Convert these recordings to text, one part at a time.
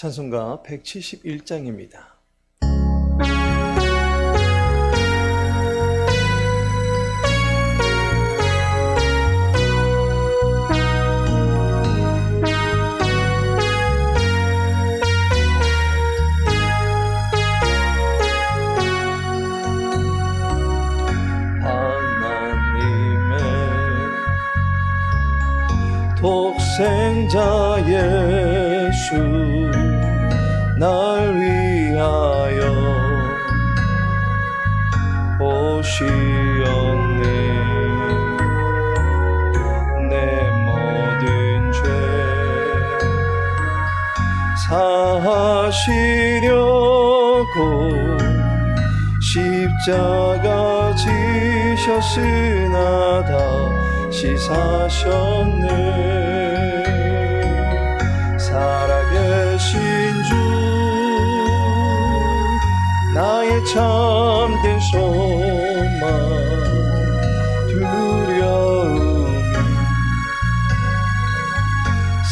찬송가 171장입니다. 하나님의 독생자 하시려고 십자가 지셨으나 다시 사셨네. 살아계신 주 나의 참된 소망 두려움이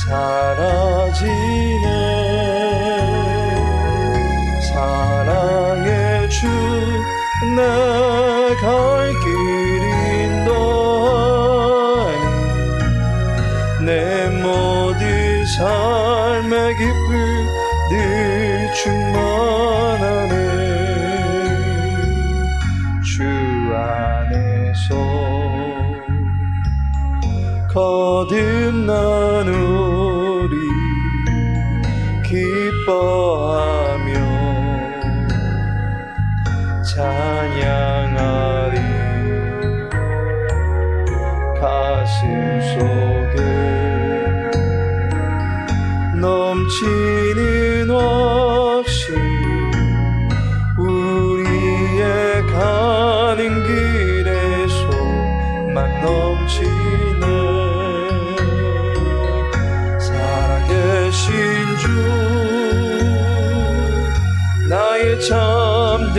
사라지 내갈길 인도하니 내 모든 삶의 기쁨 늘 충만하네. 주 안에서 거듭난 우리 기뻐하며 찬 나의 참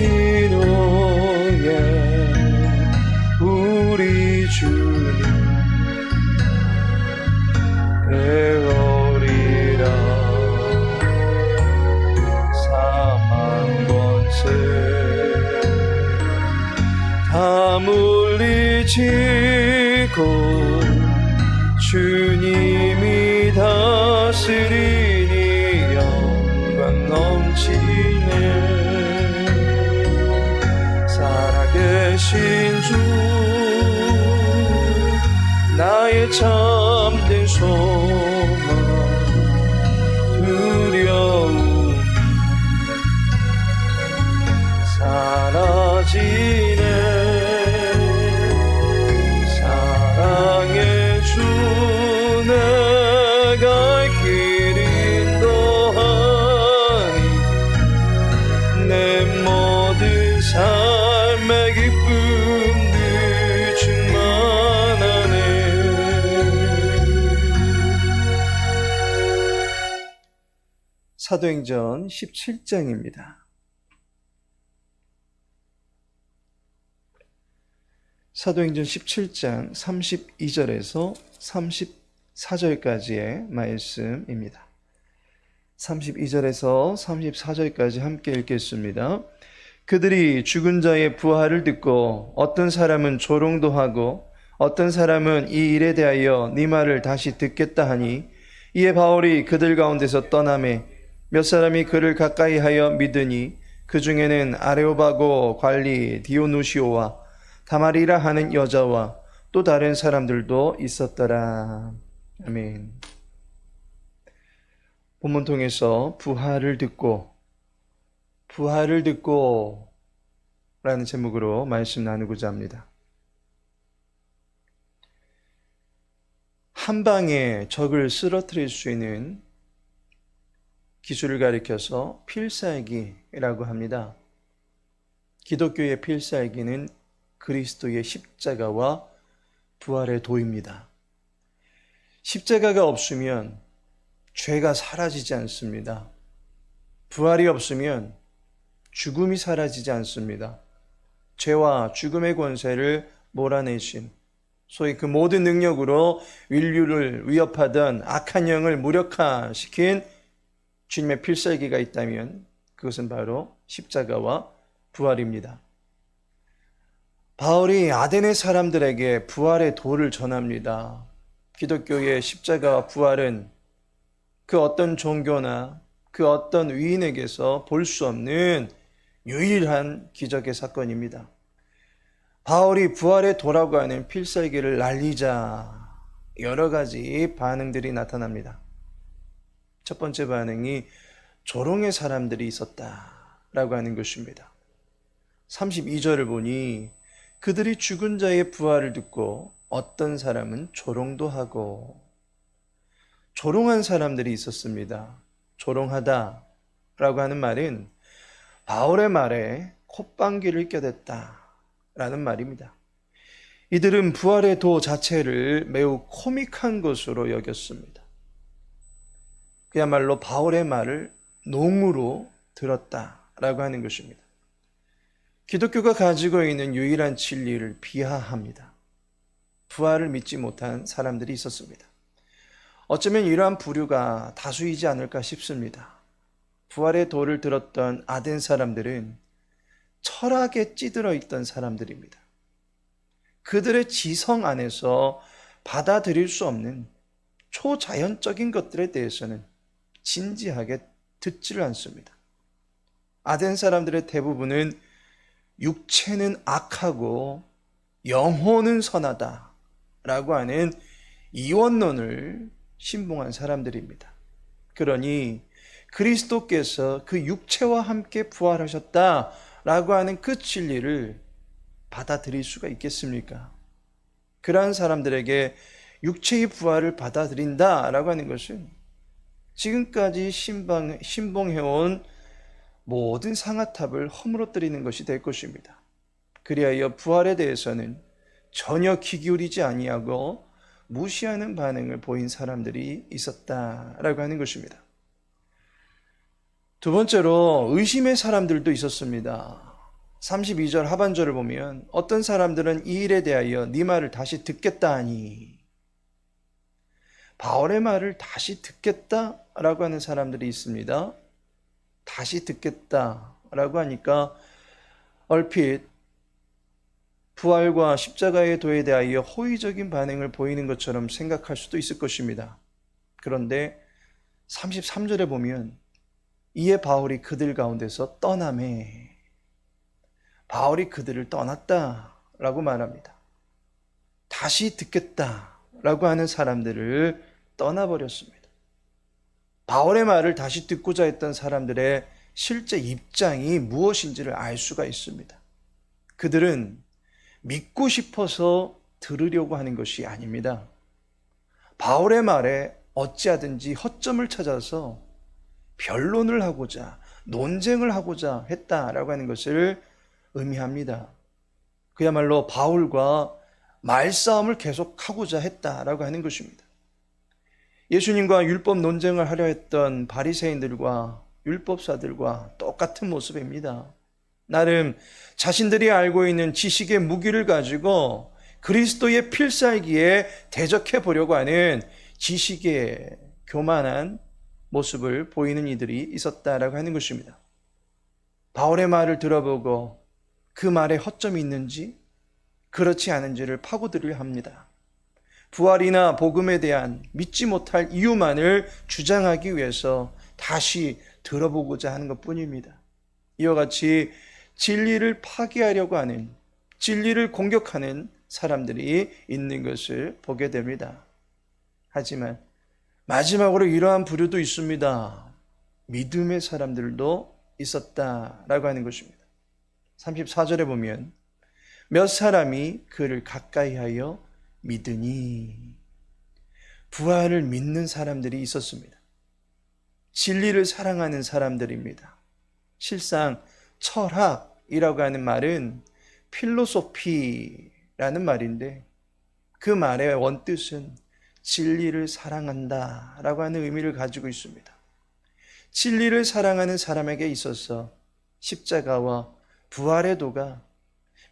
후에 우리 주님 배우리라 사망 권세 다 물리치고 주님이 다스리니 영광 넘치네 나 사도행전 17장입니다. 사도행전 17장 32절에서 34절까지의 말씀입니다. 32절에서 34절까지 함께 읽겠습니다. 그들이 죽은 자의 부활을 듣고 어떤 사람은 조롱도 하고 어떤 사람은 이 일에 대하여 네 말을 다시 듣겠다 하니 이에 바울이 그들 가운데서 떠남에 몇 사람이 그를 가까이 하여 믿으니 그 중에는 아레오바고 관리 디오누시오와 다마리라 하는 여자와 또 다른 사람들도 있었더라. 아멘. 본문 통해서 부활을 듣고 부활을 듣고 라는 제목으로 말씀 나누고자 합니다. 한 방에 적을 쓰러뜨릴 수 있는 기술을 가리켜서 필살기라고 합니다. 기독교의 필살기는 그리스도의 십자가와 부활의 도입니다. 십자가가 없으면 죄가 사라지지 않습니다. 부활이 없으면 죽음이 사라지지 않습니다. 죄와 죽음의 권세를 몰아내신 소위 그 모든 능력으로 인류를 위협하던 악한 영을 무력화시킨 주님의 필살기가 있다면 그것은 바로 십자가와 부활입니다. 바울이 아덴의 사람들에게 부활의 도를 전합니다. 기독교의 십자가와 부활은 그 어떤 종교나 그 어떤 위인에게서 볼 수 없는 유일한 기적의 사건입니다. 바울이 부활의 도라고 하는 필살기를 날리자 여러 가지 반응들이 나타납니다. 첫 번째 반응이 조롱의 사람들이 있었다라고 하는 것입니다. 32절을 보니 그들이 죽은 자의 부활을 듣고 어떤 사람은 조롱도 하고 조롱한 사람들이 있었습니다. 조롱하다 라고 하는 말은 바울의 말에 콧방귀를 껴댔다 라는 말입니다. 이들은 부활의 도 자체를 매우 코믹한 것으로 여겼습니다. 그야말로 바울의 말을 농으로 들었다라고 하는 것입니다. 기독교가 가지고 있는 유일한 진리를 비하합니다. 부활을 믿지 못한 사람들이 있었습니다. 어쩌면 이러한 부류가 다수이지 않을까 싶습니다. 부활의 도를 들었던 아덴 사람들은 철학에 찌들어 있던 사람들입니다. 그들의 지성 안에서 받아들일 수 없는 초자연적인 것들에 대해서는 진지하게 듣지를 않습니다. 아덴 사람들의 대부분은 육체는 악하고 영혼은 선하다 라고 하는 이원론을 신봉한 사람들입니다. 그러니 그리스도께서 그 육체와 함께 부활하셨다 라고 하는 그 진리를 받아들일 수가 있겠습니까? 그러한 사람들에게 육체의 부활을 받아들인다 라고 하는 것은 지금까지 신방, 신봉해온 모든 상아탑을 허물어뜨리는 것이 될 것입니다. 그리하여 부활에 대해서는 전혀 귀 기울이지 아니하고 무시하는 반응을 보인 사람들이 있었다라고 하는 것입니다. 두 번째로 의심의 사람들도 있었습니다. 32절 하반절을 보면 어떤 사람들은 이 일에 대하여 네 말을 다시 듣겠다 하니 바울의 말을 다시 듣겠다 라고 하는 사람들이 있습니다. 다시 듣겠다 라고 하니까 얼핏 부활과 십자가의 도에 대하여 호의적인 반응을 보이는 것처럼 생각할 수도 있을 것입니다. 그런데 33절에 보면 이에 바울이 그들 가운데서 떠남에 바울이 그들을 떠났다 라고 말합니다. 다시 듣겠다 라고 하는 사람들을 떠나버렸습니다. 바울의 말을 다시 듣고자 했던 사람들의 실제 입장이 무엇인지를 알 수가 있습니다. 그들은 믿고 싶어서 들으려고 하는 것이 아닙니다. 바울의 말에 어찌하든지 허점을 찾아서 변론을 하고자, 논쟁을 하고자 했다라고 하는 것을 의미합니다. 그야말로 바울과 말싸움을 계속하고자 했다라고 하는 것입니다. 예수님과 율법 논쟁을 하려 했던 바리새인들과 율법사들과 똑같은 모습입니다. 나름 자신들이 알고 있는 지식의 무기를 가지고 그리스도의 필살기에 대적해 보려고 하는 지식의 교만한 모습을 보이는 이들이 있었다라고 하는 것입니다. 바울의 말을 들어보고 그 말에 허점이 있는지 그렇지 않은지를 파고들려 합니다. 부활이나 복음에 대한 믿지 못할 이유만을 주장하기 위해서 다시 들어보고자 하는 것 뿐입니다. 이와 같이 진리를 파기하려고 하는, 진리를 공격하는 사람들이 있는 것을 보게 됩니다. 하지만 마지막으로 이러한 부류도 있습니다. 믿음의 사람들도 있었다라고 하는 것입니다. 34절에 보면 몇 사람이 그를 가까이 하여 믿으니 부활을 믿는 사람들이 있었습니다. 진리를 사랑하는 사람들입니다. 실상 철학이라고 하는 말은 필로소피라는 말인데 그 말의 원뜻은 진리를 사랑한다 라고 하는 의미를 가지고 있습니다. 진리를 사랑하는 사람에게 있어서 십자가와 부활의 도가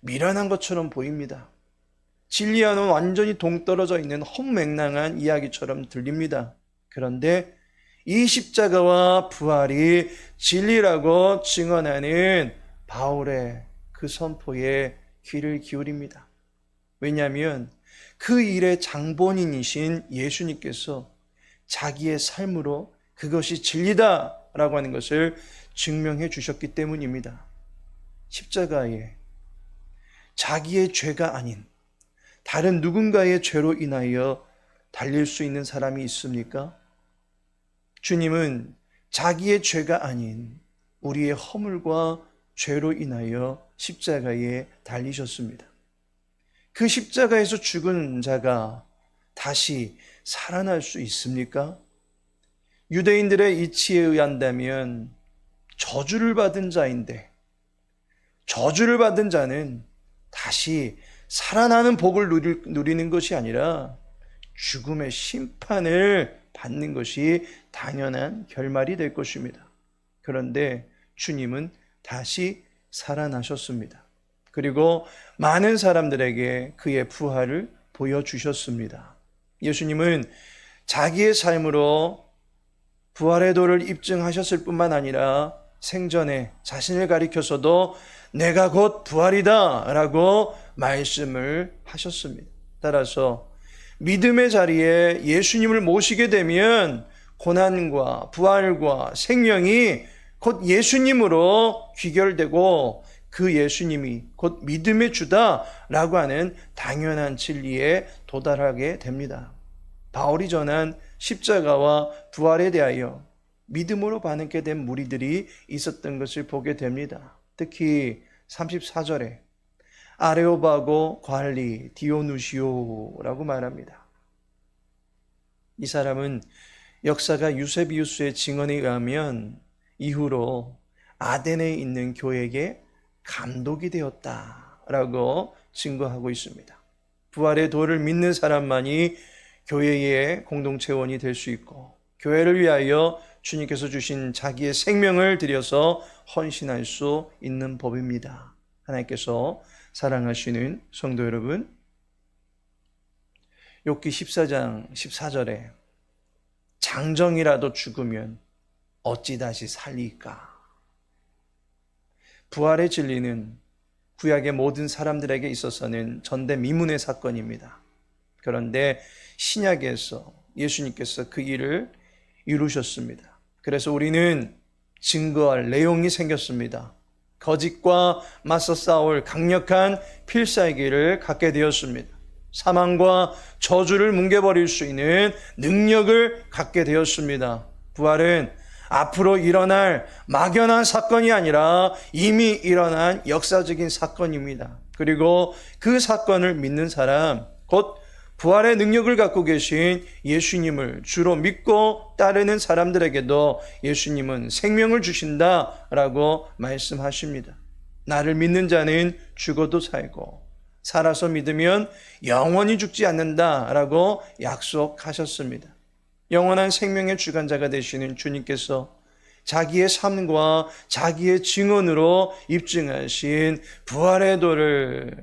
미련한 것처럼 보입니다. 진리와는 완전히 동떨어져 있는 헛맹랑한 이야기처럼 들립니다. 그런데 이 십자가와 부활이 진리라고 증언하는 바울의 그 선포에 귀를 기울입니다. 왜냐하면 그 일의 장본인이신 예수님께서 자기의 삶으로 그것이 진리다라고 하는 것을 증명해 주셨기 때문입니다. 십자가에 자기의 죄가 아닌 다른 누군가의 죄로 인하여 달릴 수 있는 사람이 있습니까? 주님은 자기의 죄가 아닌 우리의 허물과 죄로 인하여 십자가에 달리셨습니다. 그 십자가에서 죽은 자가 다시 살아날 수 있습니까? 유대인들의 이치에 의한다면 저주를 받은 자인데 저주를 받은 자는 다시 살아나는 복을 누리는 것이 아니라 죽음의 심판을 받는 것이 당연한 결말이 될 것입니다. 그런데 주님은 다시 살아나셨습니다. 그리고 많은 사람들에게 그의 부활을 보여주셨습니다. 예수님은 자기의 삶으로 부활의 도를 입증하셨을 뿐만 아니라 생전에 자신을 가리켜서도 내가 곧 부활이다 라고 말씀을 하셨습니다. 따라서 믿음의 자리에 예수님을 모시게 되면 고난과 부활과 생명이 곧 예수님으로 귀결되고 그 예수님이 곧 믿음의 주다라고 하는 당연한 진리에 도달하게 됩니다. 바울이 전한 십자가와 부활에 대하여 믿음으로 반응게 된 무리들이 있었던 것을 보게 됩니다. 특히 34절에 아레오바고 관리 디오누시오라고 말합니다. 이 사람은 역사가 유세비우스의 증언에 의하면 이후로 아덴에 있는 교회에게 감독이 되었다라고 증거하고 있습니다. 부활의 도를 믿는 사람만이 교회의 공동체원이 될 수 있고 교회를 위하여 주님께서 주신 자기의 생명을 들여서 헌신할 수 있는 법입니다. 하나님께서 사랑하시는 성도 여러분, 욥기 14장 14절에 장정이라도 죽으면 어찌 다시 살리까? 부활의 진리는 구약의 모든 사람들에게 있어서는 전대미문의 사건입니다. 그런데 신약에서 예수님께서 그 일을 이루셨습니다. 그래서 우리는 증거할 내용이 생겼습니다. 거짓과 맞서 싸울 강력한 필살기를 갖게 되었습니다. 사망과 저주를 뭉개버릴 수 있는 능력을 갖게 되었습니다. 부활은 앞으로 일어날 막연한 사건이 아니라 이미 일어난 역사적인 사건입니다. 그리고 그 사건을 믿는 사람, 곧 부활의 능력을 갖고 계신 예수님을 주로 믿고 따르는 사람들에게도 예수님은 생명을 주신다라고 말씀하십니다. 나를 믿는 자는 죽어도 살고 살아서 믿으면 영원히 죽지 않는다라고 약속하셨습니다. 영원한 생명의 주관자가 되시는 주님께서 자기의 삶과 자기의 증언으로 입증하신 부활의 도를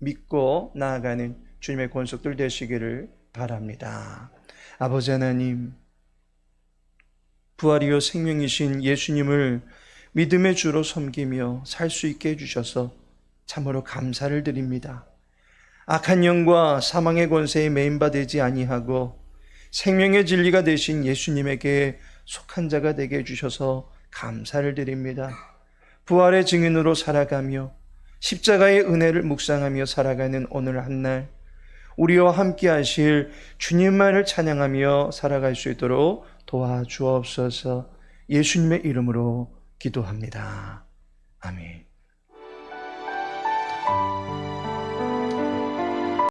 믿고 나아가는 주님의 권속들 되시기를 바랍니다. 아버지 하나님, 부활이요 생명이신 예수님을 믿음의 주로 섬기며 살 수 있게 해주셔서 참으로 감사를 드립니다. 악한 영과 사망의 권세에 매인바 되지 아니하고 생명의 진리가 되신 예수님에게 속한 자가 되게 해주셔서 감사를 드립니다. 부활의 증인으로 살아가며 십자가의 은혜를 묵상하며 살아가는 오늘 한날 우리와 함께 하실 주님만을 찬양하며 살아갈 수 있도록 도와주옵소서 예수님의 이름으로 기도합니다. 아멘.